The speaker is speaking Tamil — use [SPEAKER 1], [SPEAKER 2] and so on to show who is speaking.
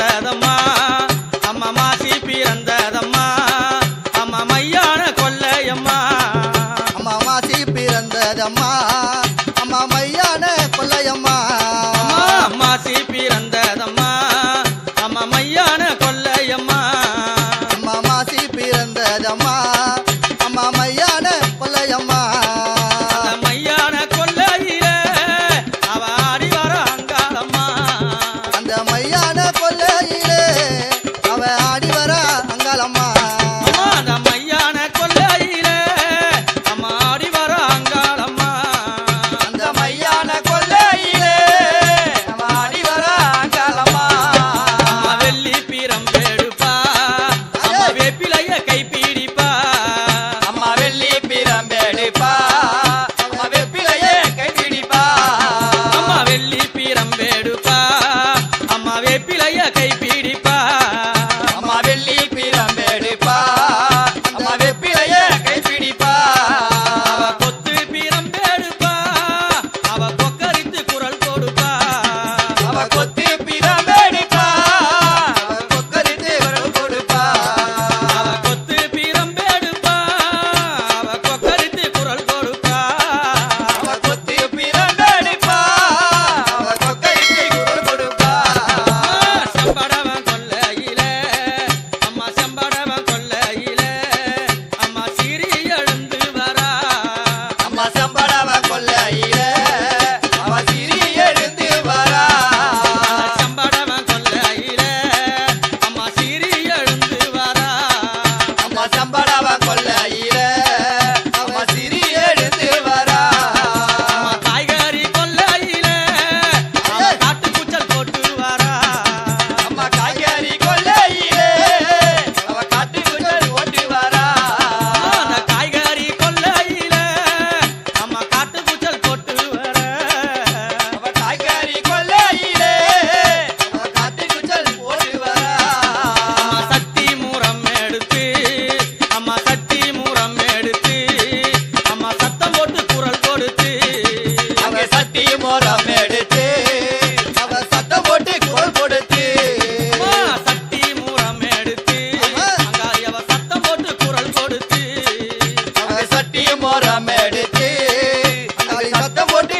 [SPEAKER 1] பிறந்ததம்மா. அம்மா மாசி பிறந்ததம்மா. அம்மா மையான கொள்ளையம்மா.
[SPEAKER 2] அம்மா மாசி பிறந்ததம்மா. அம்மா மையான கொள்ளையம்மா.
[SPEAKER 1] அம்மா மாசி பிறந்ததம்மா. அம்மா மையான கொள்ளை
[SPEAKER 3] pa. மோரம் எடுத்து
[SPEAKER 2] அவ சத்த
[SPEAKER 3] போட்டு கோல் கொடுத்து
[SPEAKER 1] சட்டி மூரம் எடுத்து அங்காரி அவ சத்தம் போட்டு குரல் கொடுத்து
[SPEAKER 3] அவ சட்டி மோரம் எடுத்து அங்காரி சத்தம் போட்டு